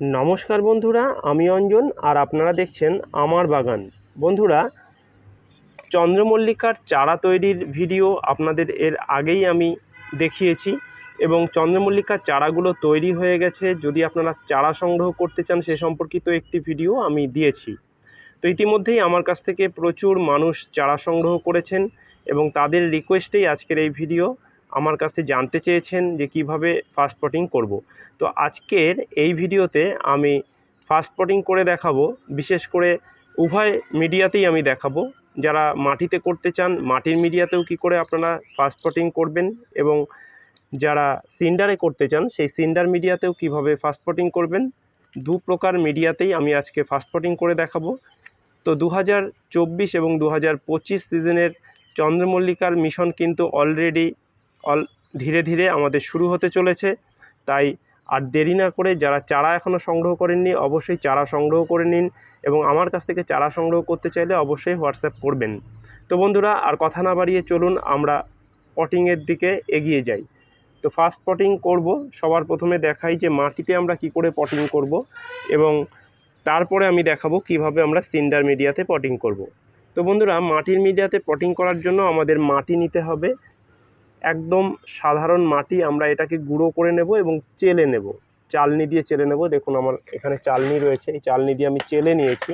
নমস্কার বন্ধুরা, আমি অঞ্জন আর আপনারা দেখছেন আমার বাগান। বন্ধুরা, চন্দ্রমল্লিকার চারা তৈরির ভিডিও আপনাদের এর আগেই আমি দেখিয়েছি এবং চন্দ্রমল্লিকার চারাগুলো তৈরি হয়ে গেছে। যদি আপনারা চারা সংগ্রহ করতে চান, সে সম্পর্কিত একটি ভিডিও আমি দিয়েছি। তো ইতিমধ্যেই আমার কাছ থেকে প্রচুর মানুষ চারা সংগ্রহ করেছেন এবং তাদের রিকোয়েস্টেই আজকের এই ভিডিও। আমার কাছে জানতে চেয়েছেন যে কীভাবে ফাস্ট পটিং করব। তো আজকের এই ভিডিওতে আমি ফাস্ট পটিং করে দেখাবো, বিশেষ করে উভয় মিডিয়াতেই আমি দেখাবো যারা মাটিতে করতে চান, মাটির মিডিয়াতেও কি করে আপনারা ফাস্ট পটিং করবেন এবং যারা সিন্ডারে করতে চান, সেই সিন্ডার মিডিয়াতেও কীভাবে ফাস্ট পটিং করবেন, দু প্রকার মিডিয়াতেই আমি আজকে ফাস্ট পটিং করে দেখাবো তো দু হাজার চব্বিশ এবং দু হাজার পঁচিশ সিজনের চন্দ্রমল্লিকার মিশন কিন্তু অলরেডি অল ধীরে ধীরে আমাদের শুরু হতে চলেছে। তাই আর দেরি না করে যারা চারা এখনও সংগ্রহ করেননি, অবশ্যই চারা সংগ্রহ করে নিন এবং আমার কাছ থেকে চারা সংগ্রহ করতে চাইলে অবশ্যই হোয়াটসঅ্যাপ করবেন। তো বন্ধুরা, আর কথা না বাড়িয়ে চলুন, আমরা পটিংয়ের দিকে এগিয়ে যাই। তো ফার্স্ট পটিং করব, সবার প্রথমে দেখাই যে মাটিতে আমরা কি করে পটিং করব এবং তারপরে আমি দেখাবো কীভাবে আমরা সিন্ডার মিডিয়াতে পটিং করব। তো বন্ধুরা, মাটির মিডিয়াতে পটিং করার জন্য আমাদের মাটি নিতে হবে। একদম সাধারণ মাটি আমরা এটাকে গুঁড়ো করে নেব এবং চেলে নেব। চালনি দিয়ে চেলে নেব। দেখুন আমার এখানে চালনি রয়েছে। এই চালনি দিয়ে আমি চেলে নিয়েছি।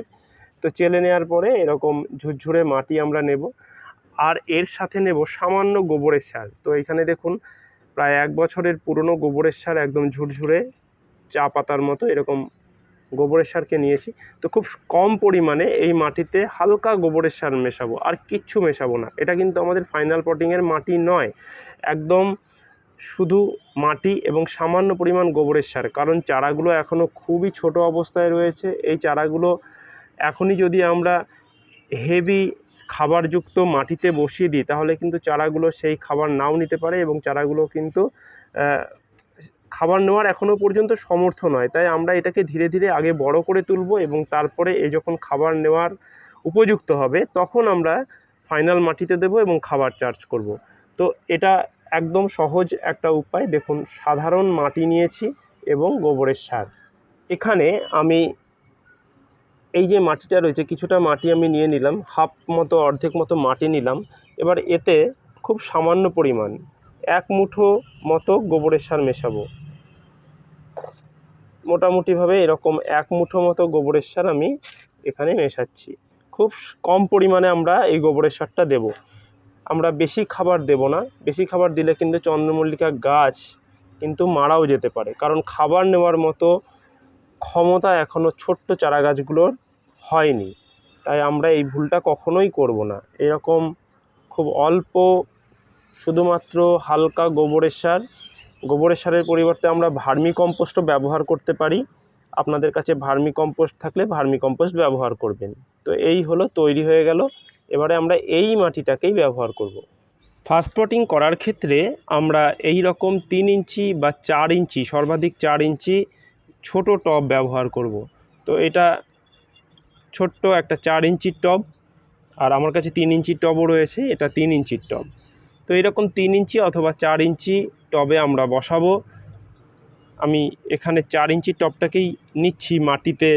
তো চেলে নেওয়ার পরে এরকম ঝুরঝুরে মাটি আমরা নেব। আর এর সাথে নেব সামান্য গোবরের সার। তো এখানে দেখুন, প্রায় এক বছরের পুরনো গোবরের সার একদম ঝুরঝুরে চা পাতার মতো এরকম গোবরের সারকে নিয়েছি। তো খুব কম পরিমাণে এই মাটিতে হালকা গোবরের সার মেশাবো, আর কিচ্ছু মেশাবো না। এটা কিন্তু আমাদের ফাইনাল পটিংয়ের মাটি নয়। একদম শুধু মাটি এবং সামান্য পরিমাণ গোবরের সার, কারণ চারাগুলো এখনও খুবই ছোট অবস্থায় রয়েছে। এই চারাগুলো এখনই যদি আমরা হেভি খাবারযুক্ত মাটিতে বসিয়ে দিই, তাহলে কিন্তু চারাগুলো সেই খাবার নাও নিতে পারে এবং চারাগুলো কিন্তু খাবার নেওয়ার এখনও পর্যন্ত সমর্থ নয়। তাই আমরা এটাকে ধীরে ধীরে আগে বড় করে তুলব এবং তারপরে এ যখন খাবার নেওয়ার উপযুক্ত হবে, তখন আমরা ফাইনাল মাটিতে দেব এবং খাবার চার্জ করব। তো এটা একদম সহজ একটা উপায়। দেখুন, সাধারণ মাটি নিয়েছি এবং গোবরের সার। এখানে আমি এই যে মাটিটা রয়েছে, কিছুটা মাটি আমি নিয়ে নিলাম, হাফ মতো, অর্ধেক মতো মাটি নিলাম। এবার এতে খুব সামান্য পরিমাণ এক মুঠো মতো গোবরের সার মেশাবো। মোটামুটিভাবে এরকম এক মুঠো মতো গোবরের সার আমি এখানে মেশাচ্ছি। খুব কম পরিমাণে আমরা এই গোবরের সারটা দেব। আমরা বেশি খাবার দেব না। বেশি খাবার দিলে কিন্তু চন্দ্রমল্লিকা গাছ কিন্তু মারাও যেতে পারে। কারণ খাবার নেওয়ার মতো ক্ষমতা এখনও ছোট্ট চারা গাছগুলোর হয়নি। তাই আমরা এই ভুলটা কখনোই করব না। এরকম খুব অল্প শুধুমাত্র হালকা গোবরের সার গোবরের সারের পরিবর্তে আমরা ভার্মি কম্পোস্টও ব্যবহার করতে পারি আপনাদের কাছে ভার্মি কম্পোস্ট থাকলে ভার্মি কম্পোস্ট ব্যবহার করবেন তো এই হলো, তৈরি হয়ে গেল এবারে আমরা এই মাটিটাকেই ব্যবহার করব। ফাস্ট পটিং করার ক্ষেত্রে আমরা এই রকম তিন ইঞ্চি বা চার ইঞ্চি, সর্বাধিক চার ইঞ্চি ছোট টব ব্যবহার করব। তো এটা ছোট্ট একটা চার ইঞ্চির টব, আর আমার কাছে তিন ইঞ্চির টবও রয়েছে, এটা তিন ইঞ্চির টব তো এরকম তিন ইঞ্চি অথবা চার ইঞ্চি টবে আমরা বসাবো। আমি এখানে চার ইঞ্চি টবটাকেই নিচ্ছি মাটিতে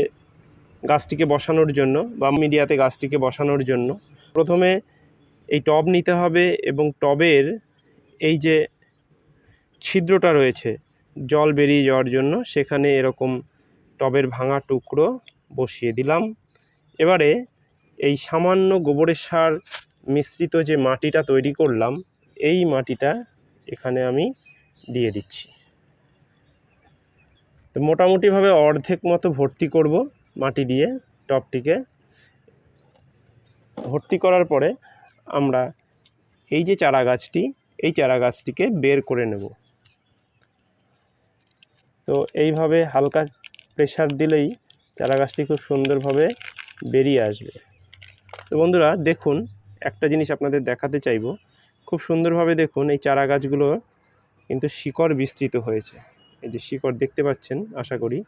গাছটিকে বসানোর জন্য বা মিডিয়াতে গাছটিকে বসানোর জন্য। প্রথমে এই টব নিতে হবে এবং টবের এই যে ছিদ্রটা রয়েছে, জল বেরিয়ে যাওয়ার জন্য সেখানে এরকম টবের ভাঙা টুকরো বসিয়ে দিলাম। এবারে এই সামান্য গোবরের সার মিশ্রিত যে মাটিটা তৈরি করলাম এই মাটিটা এখানে আমি দিয়ে দিচ্ছি। তো মোটামুটিভাবে অর্ধেক মতো ভর্তি করব মাটি দিয়ে টপটিকে। ভর্তি করার পরে আমরা এই যে চারা গাছটি এই চারা গাছটিকে বের করে নেব। তো এইভাবে হালকা প্রেশার দিলেই চারা গাছটি খুব সুন্দরভাবে বেরিয়ে আসবে। তো বন্ধুরা, দেখুন, একটা জিনিস আপনাদের দেখাতে চাইব। খুব সুন্দরভাবে দেখুন এই চারা গাছগুলো কিন্তু শিকড় বিস্তৃত হয়েছে। এই যে শিকড় দেখতে পাচ্ছেন, আশা করি।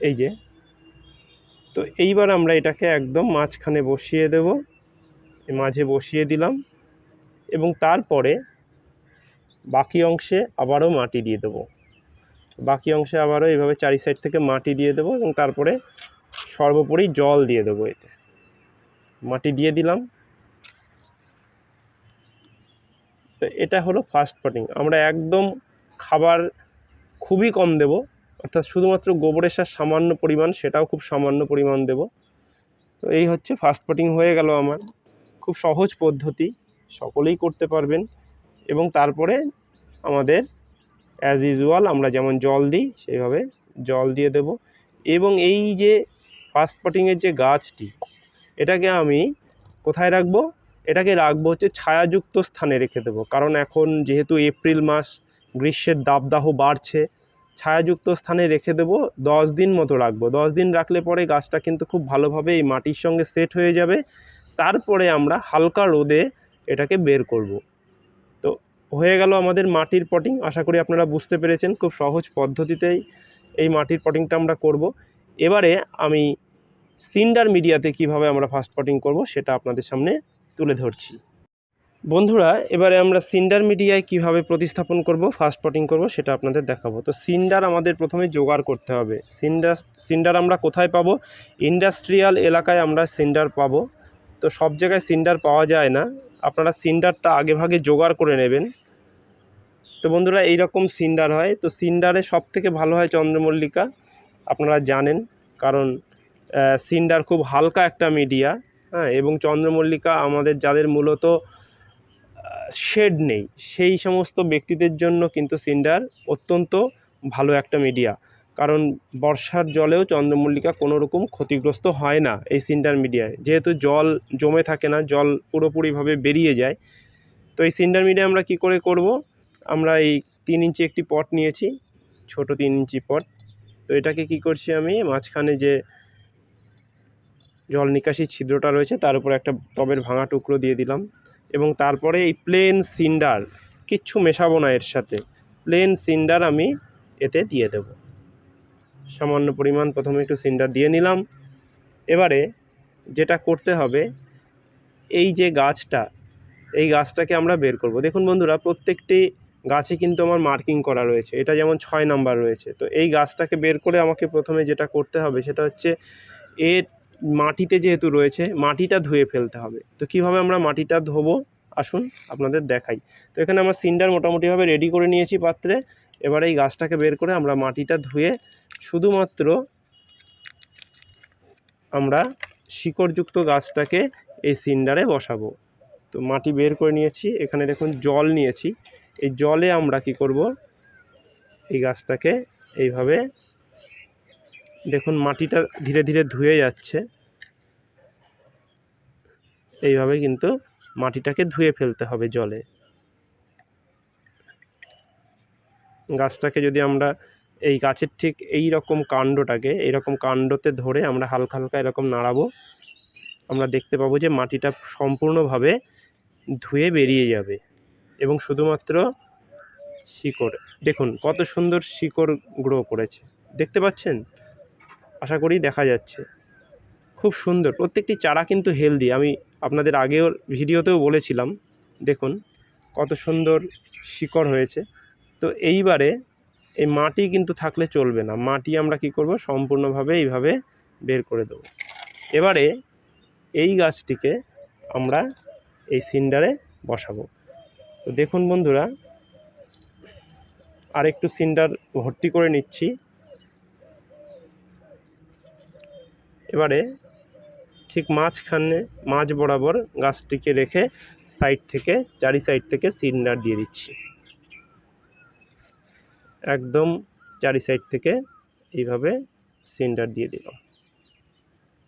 এই যে। তো এইবার আমরা এটাকে একদম মাঝখানে বসিয়ে দেব। মাঝে বসিয়ে দিলাম এবং তারপরে বাকি অংশে আবারও মাটি দিয়ে দেবো। বাকি অংশে আবারও এইভাবে চারি সাইড থেকে মাটি দিয়ে দেবো এবং তারপরে সর্বোপরি জল দিয়ে দেবো এতে। মাটি দিয়ে দিলাম। তো এটা হলো ফার্স্ট পটিং আমরা একদম খাবার খুবই কম দেব, অর্থাৎ শুধুমাত্র গোবরের সার সামান্য পরিমাণ, সেটাও খুব সামান্য পরিমাণ দেব। তো এই হচ্ছে ফার্স্ট পটিং হয়ে গেল আমার। খুব সহজ পদ্ধতি, সকলেই করতে পারবেন। এবং তারপরে আমাদের অ্যাজ ইউজুয়াল আমরা যেমন জল দিই সেইভাবে জল দিয়ে দেব। এবং এই যে ফার্স্ট পটিংয়ের যে গাছটি, এটাকে আমি কোথায় রাখব? এটাকে রাখব হচ্ছে ছায়াযুক্ত স্থানে রেখে দেবো। কারণ এখন যেহেতু এপ্রিল মাস, গ্রীষ্মের দাবদাহ বাড়ছে, ছায়াযুক্ত স্থানে রেখে দেবো, দশ দিন মতো রাখব। দশ দিন রাখলে পরে গাছটা কিন্তু খুব ভালোভাবে এই মাটির সঙ্গে সেট হয়ে যাবে। তারপরে আমরা হালকা রোদে এটাকে বের করব। তো হয়ে গেল আমাদের মাটির পটিং। আশা করি আপনারা বুঝতে পেরেছেন, খুব সহজ পদ্ধতিতেই এই মাটির পটিংটা আমরা করব। এবারে আমি সিন্ডার মিডিয়াতে কীভাবে আমরা ফার্স্ট পটিং করব সেটা আপনাদের সামনে তুলে ধরছি। বন্ধুরা, এবারে আমরা সিন্ডার মিডিয়ায় কীভাবে প্রতিস্থাপন করব ফার্স্ট পটিং করব, সেটা আপনাদের দেখাবো। তো সিন্ডার আমাদের প্রথমে জোগাড় করতে হবে। সিন্ডার সিন্ডার আমরা কোথায় পাবো? ইন্ডাস্ট্রিয়াল এলাকায় আমরা সিন্ডার পাবো। তো সব জায়গায় সিন্ডার পাওয়া যায় না। আপনারা সিন্ডারটা আগে ভাগে জোগাড় করে নেবেন। তো বন্ধুরা এই রকম সিন্ডার হয়। তো সিন্ডারে সব থেকে ভালো হয় চন্দ্রমল্লিকা, আপনারা জানেন। কারণ সিন্ডার খুব হালকা একটা মিডিয়া। হ্যাঁ এবং চন্দ্রমল্লিকা আমাদের যাদের মূলত শেড নেই, সেই সমস্ত ব্যক্তিদের জন্য কিন্তু সিন্ডার অত্যন্ত ভালো একটা মিডিয়া। কারণ বর্ষার জলেও চন্দ্রমল্লিকা কোনো রকম ক্ষতিগ্রস্ত হয় না এই সিন্ডার মিডিয়ায়। যেহেতু জল জমে থাকে না, জল পুরোপুরিভাবে বেরিয়ে যায়, তো এই সিন্ডার মিডিয়া আমরা কি করে করব? আমরা এই তিন ইঞ্চি একটি পট নিয়েছি, ছোট তিন ইঞ্চি পট। তো এটাকে কি করছি আমি? মাঝখানে যে জল নিকাশি ছিদ্রটা রয়েছে, তার উপর একটা টবের ভাঙা টুকরো দিয়ে দিলাম। এবং তারপরে এই প্লেন সিন্ডার কিচ্ছু মেশাবো না এর সাথে। প্লেন সিন্ডার আমি এতে দিয়ে দেব। সামান্য পরিমাণ প্রথমে একটু সিন্ডার দিয়ে নিলাম। এবারে যেটা করতে হবে, এই যে গাছটা, এই গাছটাকে আমরা বের করব। দেখুন বন্ধুরা, প্রত্যেকটি গাছে কিন্তু আমার মার্কিং করা রয়েছে। এটা যেমন ছয় নাম্বার রয়েছে। তো এই গাছটাকে বের করে আমাকে প্রথমে যেটা করতে হবে, সেটা হচ্ছে এর মাটিতে যেহেতু রয়েছে, মাটিটা ধুয়ে ফেলতে হবে। তো কীভাবে আমরা মাটিটা ধোবো? আসুন আপনাদের দেখাই। তো এখানে আমরা সিন্ডার মোটামুটিভাবে রেডি করে নিয়েছি পাত্রে। এবার এই গাছটাকে বের করে আমরা মাটিটা ধুয়ে শুধুমাত্র আমরা শিকড়যুক্ত গাছটাকে এই সিন্ডারে বসাবো। তো মাটি বের করে নিয়েছি। এখানে দেখুন জল নিয়েছি। এই জলে আমরা কি করব? এই গাছটাকে এইভাবে দেখুন, মাটিটা ধীরে ধীরে ধুয়ে যাচ্ছে। এইভাবে কিন্তু মাটিটাকে ধুয়ে ফেলতে হবে জলে। গাছটাকে যদি আমরা এই গাছের ঠিক এই রকম কাণ্ডটাকে এই রকম কাণ্ডতে ধরে আমরা হালকা হালকা এরকম নাড়াবো, আমরা দেখতে পাবো যে মাটিটা সম্পূর্ণভাবে ধুয়ে বেরিয়ে যাবে। এবং শুধুমাত্র শিকড়, দেখুন কত সুন্দর শিকড় গ্রো করেছে। দেখতে পাচ্ছেন? আশা করি দেখা যাচ্ছে। খুব সুন্দর। প্রত্যেকটি চারা কিন্তু হেলদি আমি আপনাদের আগেও ভিডিওতেও বলেছিলাম, দেখুন কত সুন্দর শিকড় হয়েছে। তো এইবারে এই মাটি কিন্তু থাকলে চলবে না। মাটি আমরা কি করব? সম্পূর্ণভাবে এইভাবে বের করে দেবো। এবারে এই গাছটিকে আমরা এই সিন্ডারে বসাবো। তো দেখুন বন্ধুরা আর একটু সিন্ডার ভর্তি করে নিচ্ছি। এবারে ঠিক মাঝখানে, মাঝ বরাবর গাছটিকে রেখে সাইড থেকে, চারি সাইড থেকে সিলিন্ডার দিয়ে দিচ্ছি। একদম চারি সাইড থেকে এইভাবে সিলিন্ডার দিয়ে দিলাম।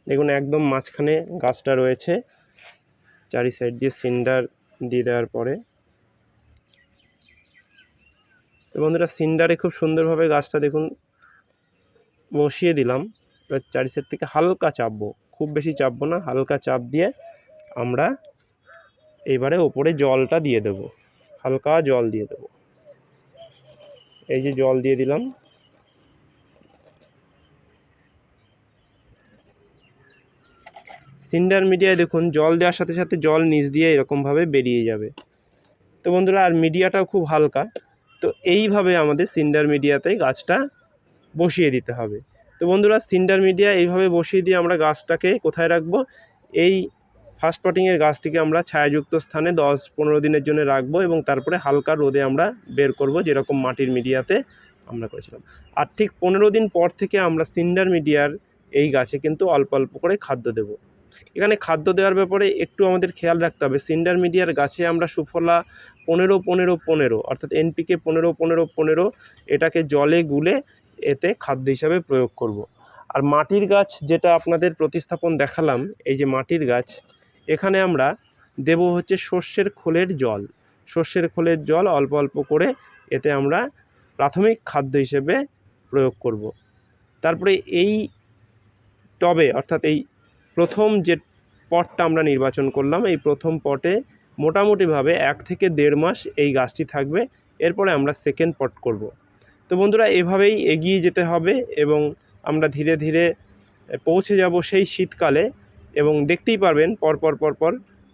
দেখুন, একদম মাঝখানে গাছটা রয়েছে। চারি সাইড দিয়ে সিন্ডার দিয়ে দেওয়ার পরে তো বন্ধুরা সিন্ডারে খুব সুন্দরভাবে গাছটা দেখুন বসিয়ে দিলাম। এবার চারি সাইড থেকে হালকা চাপবো, খুব বেশি চাপবো না, হালকা চাপ দিয়ে আমরা এবারে ওপরে জলটা দিয়ে দেব, হালকা জল দিয়ে দেব। এই যে জল দিয়ে দিলাম। সিন্ডার মিডিয়ায় দেখুন, জল দেওয়ার সাথে সাথে জল নিচ দিয়ে এরকমভাবে বেরিয়ে যাবে। তো বন্ধুরা, আর মিডিয়াটাও খুব হালকা। তো এইভাবে আমাদের সিন্ডার মিডিয়াতে গাছটা বসিয়ে দিতে হবে। তো বন্ধুরা সিন্ডার মিডিয়া এইভাবে বসিয়ে দিয়ে আমরা গাছটাকে কোথায় রাখব? এই ফার্স্ট পটিংয়ের গাছটিকে আমরা ছায়াযুক্ত স্থানে দশ পনেরো দিনের জন্য রাখব এবং তারপরে হালকা রোদে আমরা বের করব, যেরকম মাটির মিডিয়াতে আমরা করেছিলাম। আর ঠিক পনেরো দিন পর থেকে আমরা সিন্ডার মিডিয়ার এই গাছে কিন্তু অল্প অল্প করে খাদ্য দেব। এখানে খাদ্য দেওয়ার ব্যাপারে একটু আমাদের খেয়াল রাখতে হবে। সিন্ডার মিডিয়ার গাছে আমরা সুফলা পনেরো পনেরো পনেরো, অর্থাৎ এনপিকে পনেরো পনেরো পনেরো, এটাকে জলে গুলে এতে খাদ্য হিসাবে প্রয়োগ করব। আর মাটির গাছ যেটা আপনাদের প্রতিস্থাপন দেখালাম, এই যে মাটির গাছ, এখানে আমরা দেব হচ্ছে সর্ষের খোলের জল সর্ষের খোলের জল অল্প অল্প করে এতে আমরা প্রাথমিক খাদ্য হিসেবে প্রয়োগ করব। তারপরে এই টবে, অর্থাৎ এই প্রথম যে পটটা আমরা নির্বাচন করলাম, এই প্রথম পটে মোটামুটিভাবে এক থেকে দেড় মাস এই গাছটি থাকবে এরপরে আমরা সেকেন্ড পট করব। তো বন্ধুরা, এভাবেই এগিয়ে যেতে হবে এবং আমরা ধীরে ধীরে পৌঁছে যাব সেই শীতকালে এবং দেখতেই পারবেন পরপর পরপর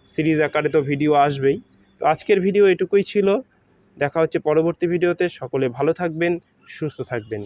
সিরিজ আকারে তো ভিডিও আসবেই। তো আজকের ভিডিও এটুকুই ছিল। দেখা হচ্ছে পরবর্তী ভিডিওতে। সকলে ভালো থাকবেন, সুস্থ থাকবেন।